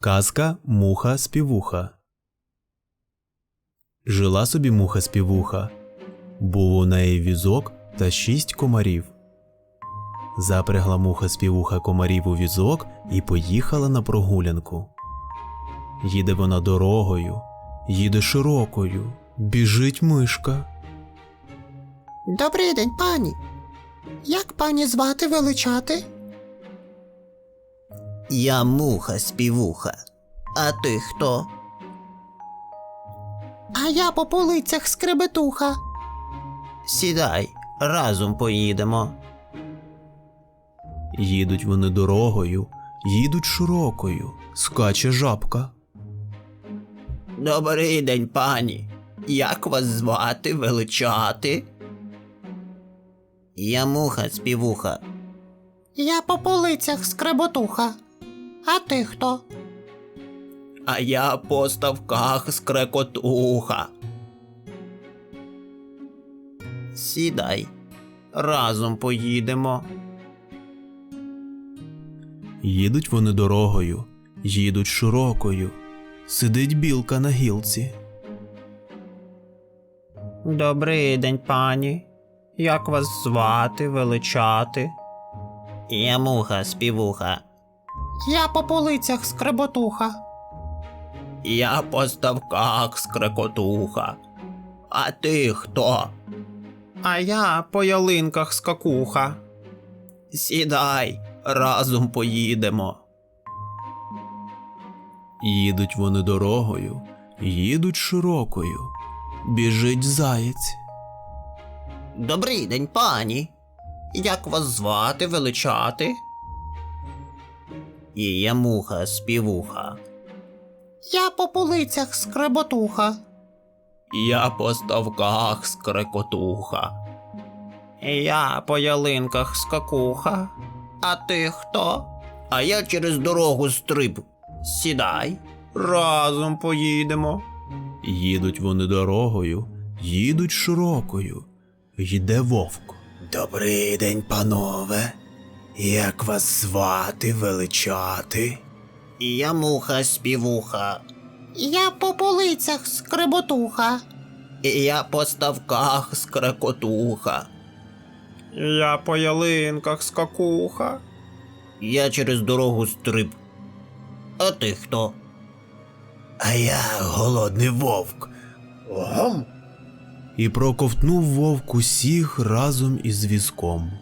Казка Муха співуха. Жила собі муха співуха. Був у неї візок та шість комарів. Запрягла муха співуха комарів у візок і поїхала на прогулянку. Їде вона дорогою, їде широкою, біжить мишка. Добрий день, пані. Як пані звати величати? Я муха співуха. А ти хто? А я по полицях скребетуха. Сідай, разом поїдемо. Їдуть вони дорогою, їдуть широкою, скаче жабка. Добрий день, пані. Як вас звати величати? Я муха співуха. Я по полицях скреботуха. А ти хто? А я по ставках скрекотуха. Сідай, разом поїдемо. Їдуть вони дорогою, їдуть широкою, сидить білка на гілці. Добрий день, пані. Як вас звати, величати? Я муха співуха. Я по полицях скреботуха. Я по ставках скрекотуха. А ти хто? А я по ялинках скакуха. Сідай, разом поїдемо. Їдуть вони дорогою, їдуть широкою, біжить заєць. Добрий день, пані. Як вас звати величати? І я муха співуха. Я по полицях скреботуха. Я по ставках скрекотуха. Я по ялинках скакуха. А ти хто? А я через дорогу стриб. Сідай, разом поїдемо. Їдуть вони дорогою, їдуть широкою, йде вовк. Добрий день, панове. Як вас звати величати? Я муха співуха. Я по полицях скреботуха. Я по ставках скрекотуха. Я по ялинках скакуха. Я через дорогу стриб. А ти хто? А я голодний вовк. Гом. І проковтнув вовк усіх разом із візком.